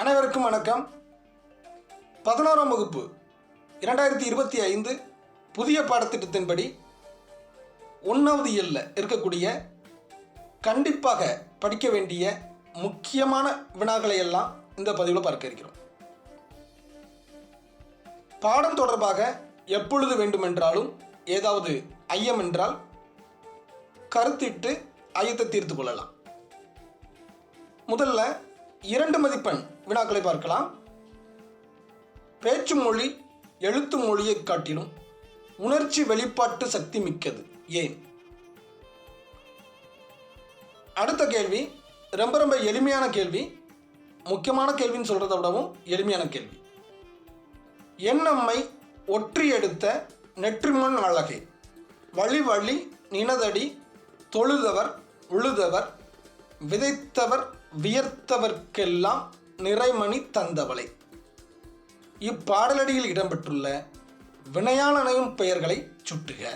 அனைவருக்கும் வணக்கம். பதினோராம் வகுப்பு இரண்டாயிரத்தி இருபத்தி ஐந்து புதிய பாடத்திட்டத்தின்படி ஒன்றாவது இயல்ல இருக்கக்கூடிய கண்டிப்பாக படிக்க வேண்டிய முக்கியமான வினாக்களை எல்லாம் இந்த பதிவில் பார்க்க இருக்கிறோம். பாடம் தொடர்பாக எப்பொழுது வேண்டுமென்றாலும் ஏதாவது ஐயம் என்றால் கருத்திட்டு ஐயத்தை தீர்த்து கொள்ளலாம். முதல்ல இரண்டு மதிப்பெண் வினாக்களை பார்க்கலாம். பேச்சு மொழி எழுத்து மொழியைக் காட்டிலும் உணர்ச்சி வெளிப்பாட்டு சக்தி மிக்கது. ஏன்? அடுத்த கேள்வி ரொம்ப ரொம்ப எளிமையான கேள்வி. முக்கியமான கேள்வின்னு சொல்கிறத விடவும் எளிமையான கேள்வி. எண்ணம்மை ஒற்றி எடுத்த நெற்றிமண் அழகே. வழி வழி நினதடி தொழுதவர் உழுதவர் விதைத்தவர் வியர்த்தவர்க்கெல்லாம் நிறைமணி தந்தவளை. இப்பாடலடியில் இடம்பெற்றுள்ள வினையாளனையும் பெயர்களை சுட்டுக.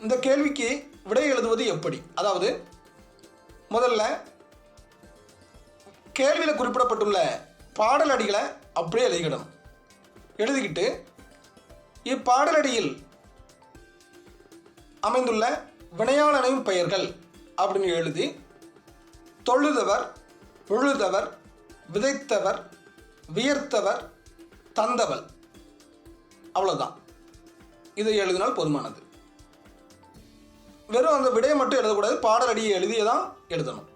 இந்த கேள்விக்கு விடை எழுதுவது எப்படி? அதாவது முதல்ல கேள்வியில் குறிப்பிடப்பட்டுள்ள பாடலடிகளை அப்படியே எழுதிக்கணும். எழுதிக்கிட்டு இப்பாடலடியில் அமைந்துள்ள வினையாளனையும் பெயர்கள் அப்படின்னு எழுதி தொழுதவர் உழுதவர் விதைத்தவர் வியர்த்தவர் தந்தவள் அவ்வளோதான் இதை எழுதினால் போதுமானது. வெறும் அந்த விடையை மட்டும் எழுதக்கூடாது பாடலடியை எழுதியே தான் எழுதணும்.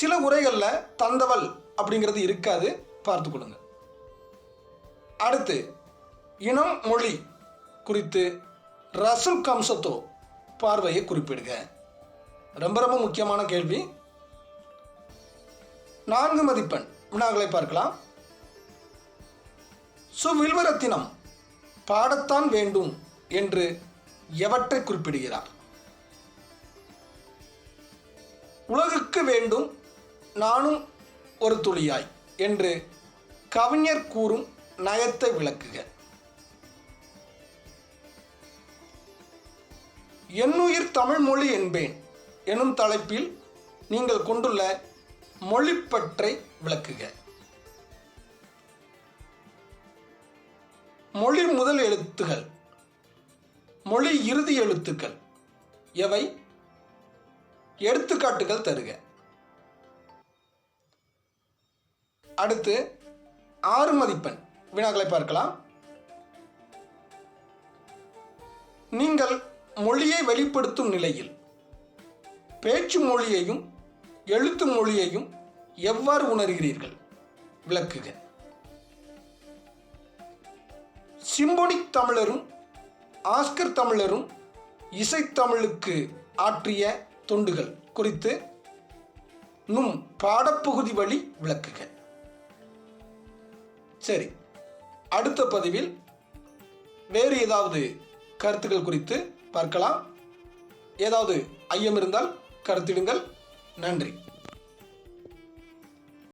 சில உரைகளில் தந்தவள் அப்படிங்கிறது இருக்காது பார்த்து கொடுங்க அடுத்து இனம் மொழி குறித்து ரசுல் கம்சத்தோ பார்வையை குறிப்பிடுக. ரொம்ப ரொம்ப முக்கியமான கேள்வி. நான்கு மதிப்பெண். வினாக்களை பார்க்கலாம். சுவில்வரத்தினம் பாடத்தான் வேண்டும் என்று எவற்றை குறிப்பிடுகிறார்? உலகுக்கு வேண்டும் நானும் ஒரு துளியாய் என்று கவிஞர் கூறும் நயத்தை விளக்குக. என்னுயிர் தமிழ் மொழி என்பேன். எனும் தலைப்பில் நீங்கள் கொண்டுள்ள மொழிப்பற்றை விளக்குக. மொழி முதல் எழுத்துகள் மொழி இறுதி எழுத்துக்கள் எவை? எடுத்துக்காட்டுகள் தருக. அடுத்து ஆறு மதிப்பெண் வினாக்களை பார்க்கலாம். நீங்கள் மொழியை வெளிப்படுத்தும் நிலையில் பேச்சு மொழியையும் எழுத்து மொழியையும் எவ்வாறு உணர்கிறீர்கள்? விளக்குக. சிம்பொனிக் தமிழரும் ஆஸ்கர் தமிழரும் இசைத்தமிழுக்கு ஆற்றிய தொண்டுகள் குறித்து நும் பாடப்பகுதி வழி விளக்குக. சரி அடுத்த பதிவில் வேறு ஏதாவது கருத்துக்கள் குறித்து பார்க்கலாம். ஏதாவது ஐயம் இருந்தால் கருத்திடுங்கள். நன்றி.